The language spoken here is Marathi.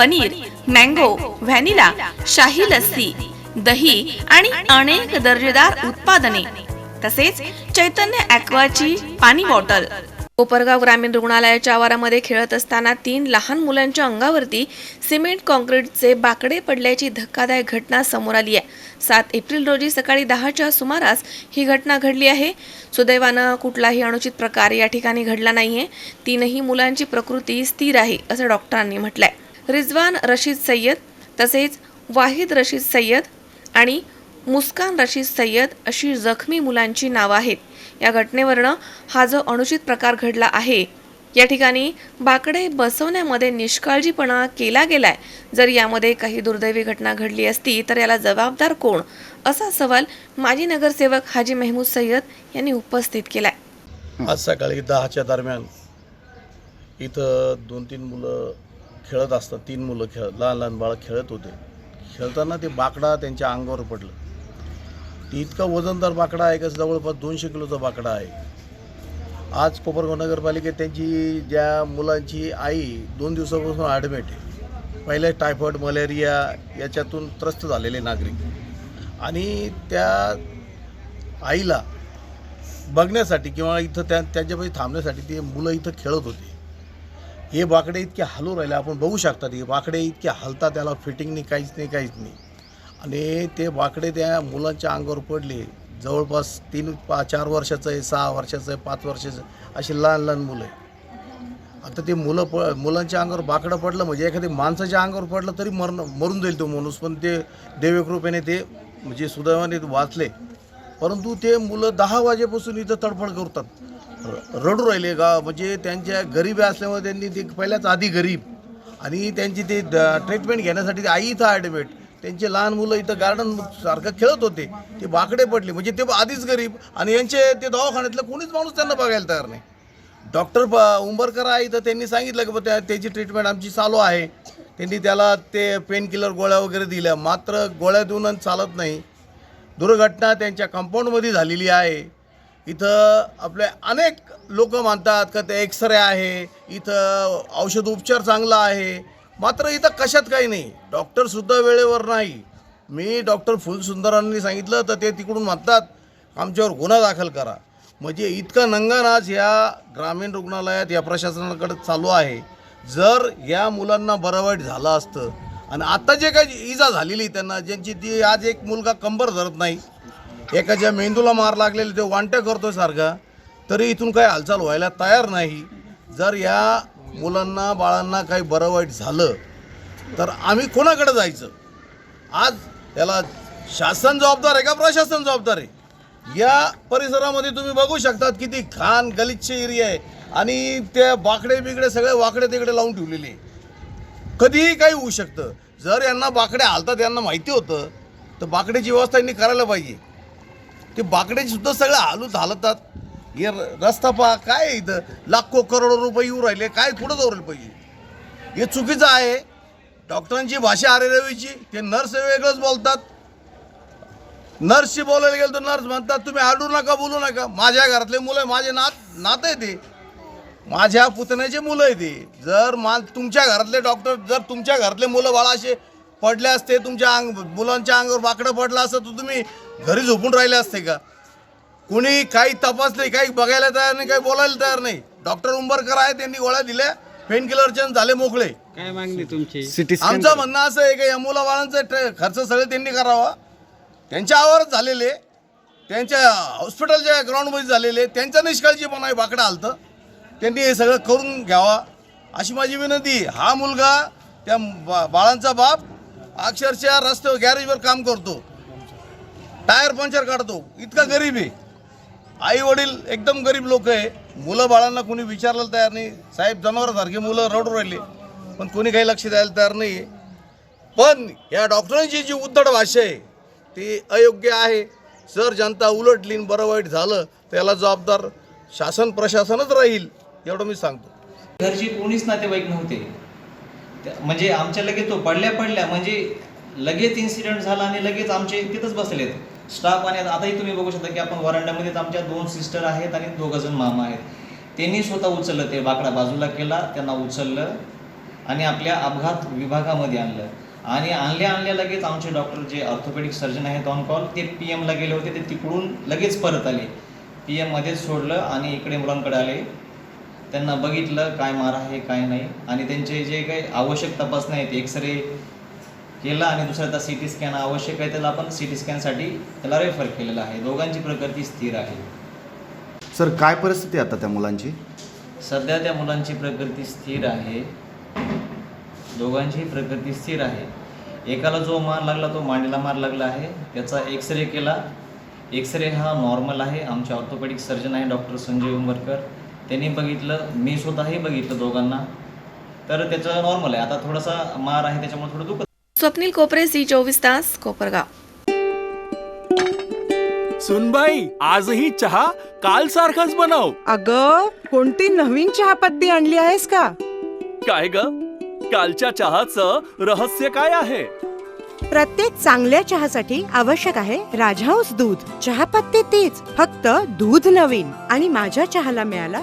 पनीर मँगो व्हॅनिला शाही लस्सी दही आणि अनेक दर्जेदार उत्पादने. तसेच चैतन्य ॲक्वाची पाणी बॉटल. कोपरगाव ग्रामीण रुग्णालयाच्या आवारामध्ये खेळत असताना तीन लहान मुलांच्या अंगावरती सिमेंट कॉन्क्रीटचे बाकडे पडल्याची धक्कादायक घटना समोर आली आहे. सात एप्रिल रोजी सकाळी दहाच्या सुमारास ही घटना घडली आहे. सुदैवानं कुठलाही अनुचित प्रकार या ठिकाणी घडला नाहीये. तीनही मुलांची प्रकृती स्थिर आहे असं डॉक्टरांनी म्हटलंय. रिजवान रशीद सय्यद तसेच वाहिद रशीद सय्यद आणि मुस्कान रशीद सय्यद अशी जखमी मुलांची नावं आहेत. या घटनेवरनं हा जो अनुचित प्रकार घडला आहे या ठिकाणी बाकडे बसवण्यामध्ये निष्काळजीपणा केला गेलाय. जर यामध्ये काही दुर्दैवी घटना घडली असती तर याला जबाबदार कोण? असा सवाल माजी नगरसेवक हाजी मेहमूद सय्यद यांनी उपस्थित केलाय. आज सकाळी दहाच्या दरम्यान इथं दोन तीन मुलं खेळत असतात. तीन मुलं खेळ लहान लहान बाळं खेळत होते. खेळताना ते बाकडा त्यांच्या अंगावर पडलं. ते इतका वजनदार बाकडा आहे का जवळपास दोनशे किलोचा बाकडा आहे. आज कोपरगाव नगरपालिकेत त्यांची ज्या मुलांची आई दोन दिवसापासून ॲडमिट आहे. पहिले टायफॉईड मलेरिया याच्यातून त्रस्त झालेले नागरिक. आणि त्या आईला बघण्यासाठी किंवा इथं त्या त्यांच्यापाशी थांबण्यासाठी ते मुलं इथं खेळत होती. हे बाकडे इतके हलू राहिले आपण बघू शकतात हे बाकडे इतके हलतात त्याला फिटिंग नाही काहीच नाही काहीच नाही. आणि ते बाकडे त्या मुलांच्या अंगावर पडले. जवळपास तीन पा चार वर्षाचं आहे सहा वर्षाचं आहे पाच वर्षाचं असे अशी लहान लहान मुलं आहे. आता ते मुलं प मुलांच्या अंगावर बाकडं पडलं म्हणजे एखाद्या माणसाच्या अंगावर पडलं तरी मरण मरून जाईल तो माणूस. पण ते देवकृपेने ते म्हणजे सुदैवाने वाचले. परंतु ते मुलं दहा वाजेपासून इथं तडफड करतात. रडू राहिले का म्हणजे त्यांच्या गरीब असल्यामुळे त्यांनी ते पहिल्याच आधी गरीब. आणि त्यांची ते ट्रीटमेंट घेण्यासाठी ते आई इथं ॲडमिट त्यांचे लहान मुलं इथं गार्डन सारखं खेळत होते. ते बाकडे पडले. म्हणजे ते आधीच गरीब. आणि यांचे ते दवाखान्यातलं कोणीच माणूस त्यांना बघायला तयार नाही. डॉक्टर प उंबरकर आहे तर त्यांनी सांगितलं की त्या त्याची ट्रीटमेंट आमची चालू आहे. त्यांनी त्याला ते पेन किलर गोळ्या वगैरे दिल्या. मात्र गोळ्या देऊन चालत नाही. दुर्घटना त्यांच्या कंपाऊंडमध्ये झालेली आहे. इथं आपले अनेक लोक मानतात का ते एक्सरे आहे इथं औषध उपचार चांगला आहे. मात्र इथं कशात काही नाही. डॉक्टरसुद्धा वेळेवर नाही. मी डॉक्टर फुलसुंदरांनी सांगितलं तर ते तिकडून म्हणतात आमच्यावर गुन्हा दाखल करा. म्हणजे इतका आज या ग्रामीण रुग्णालयात या प्रशासनाकडे चालू आहे. जर या मुलांना बरं वाईट झालं असतं आणि आता जे काही इजा झालेली त्यांना ज्यांची ती आज एक मुलगा कंबर धरत नाही एकाच्या मेंदूला मार लागलेले ते वांट्या करतोय सारखा तरी इथून काही हालचाल व्हायला तयार नाही. जर या मुलांना बाळांना काही बरं वाईट झालं तर आम्ही कोणाकडे जायचं? आज त्याला शासन जबाबदार आहे का प्रशासन जबाबदार आहे? या परिसरामध्ये तुम्ही बघू शकतात किती घाण गलिच्छ एरिया आहे. आणि त्या बाकडे बिकडे सगळे वाकडे तिकडे लावून ठेवलेले कधीही काही होऊ शकतं. जर यांना बाकडे हालतात यांना माहिती होतं तर बाकड्याची व्यवस्था यांनी करायला पाहिजे. ते बाकडे सुद्धा सगळे हालूत हालतात. हे र- रस्ता पहा काय इथं? लाखो करोडो रुपये येऊ राहिले काय कुठं जाऊ पाहिजे हे चुकीचं आहे. डॉक्टरांची भाषा आरे रवीची ते नर्स वेगळंच बोलतात. नर्सशी बोलायला गेलं तर नर्स म्हणतात तुम्ही आडू नका बोलू नका. माझ्या घरातले मुलं माझे नात नात आहे ते. माझ्या पुतण्याचे मुलं आहे ते. जर मा तुमच्या घरातले डॉक्टर जर तुमच्या घरातले मुलं बाळा असे पडले असते तुमच्या अंग मुलांच्या अंगावर बाकडं पडलं असतं तर तुम्ही घरी झोपून राहिले असते का? कुणी काही तपासले काही बघायला तयार नाही काही बोलायला तयार नाही. डॉक्टर उंबरकर आहे त्यांनी गोळ्या दिल्या पेन किलरच्या झाले मोकळे. काय मागणी तुमची? सिटी आमचं म्हणणं असं आहे की या मुलाबाळांचा ट्रे- खर्च सगळे त्यांनी करावा. त्यांच्या आवारच झालेले त्यांच्या हॉस्पिटलच्या ग्राउंडमध्ये झालेले त्यांचा निष्काळजीपणा आहे बाकडं आलतं. त्यांनी हे सगळं करून घ्यावा. अशी माझी विनंती. हा मुलगा त्या बा बाळांचा बाप अक्षरशः रस्त्यावर गॅरेजवर काम करतो. टायर पंचर काढतो. इतका गरीब आहे. आई वडील एकदम गरीब लोक आहे. मुलं बाळांना कोणी विचारलं तयार नाही. साहेब जनावरासारखी मुलं रडू राहिले. पण कोणी काही लक्ष द्यायला तयार नाही आहे पण या डॉक्टरांची जी उद्धट भाषा आहे ती अयोग्य आहे. जर जनता उलटली बरं वाईट झालं त्याला जबाबदार शासन प्रशासनच राहील एवढं मी सांगतो. घरची कोणीच नातेवाईक नव्हते. म्हणजे आमच्या लगेच तो पडल्या पडल्या म्हणजे लगेच इन्सिडेंट झाला आणि लगेच आमचे तिथंच बसलेत. स्टाफ आणि आताही तुम्ही बघू शकता की आपण वरांड्यामध्येच आमच्या दोन सिस्टर आहेत आणि दोघं जण मामा आहेत. त्यांनी स्वतः उचललं ते बाकडा बाजूला केला त्यांना उचललं आणि आपल्या अपघात विभागामध्ये आणलं. आणि आणल्या आणल्या लगेच आमचे डॉक्टर जे ऑर्थोपेडिक सर्जन आहेत ऑन कॉल ते पी एमला गेले होते ते तिकडून लगेच परत आले. पी एममध्येच सोडलं आणि इकडे मुलांकडे आले. त्यांना बघितलं काय मार आहे काय नाही. आणि त्यांचे जे काही आवश्यक तपासण्या आहेत एक्सरे केला आणि दुसऱ्याचा सी टी स्कॅन आवश्यक आहे त्याला आपण सी टी स्कॅनसाठी त्याला रेफर केलेलं आहे. दोघांची प्रकृती स्थिर आहे. सर काय परिस्थिती आता त्या मुलांची? सध्या त्या मुलांची प्रकृती स्थिर आहे. दोघांची प्रकृती स्थिर आहे. एकाला जो मार लागला तो मांडीला मार लागला आहे. त्याचा एक्सरे केला. एक्सरे हा नॉर्मल आहे. आमचे ऑर्थोपेडिक सर्जन आहे डॉक्टर संजय उंबरकर. त्यांनी बघितलं मी स्वतःही बघितलं दोघांना. तर त्याचं नॉर्मल आहे. आता थोडासा मार आहे त्याच्यामुळे थोडं दुखत. स्वप्नील कोपरे सी चोवीस तास कोपरगाव. सुनबाई आजही चहा काल सारखाच बनव. अग कोणती नवीन चहापत्ती आणली आहेस का? काय ग? कालच्या चहाचं रहस्य काय आहे? प्रत्येक चांगल्या चहासाठी आवश्यक आहे राजहंस दूध. चहापत्ती तीच फक्त दूध नवीन. आणि माझ्या चहाला मिळाला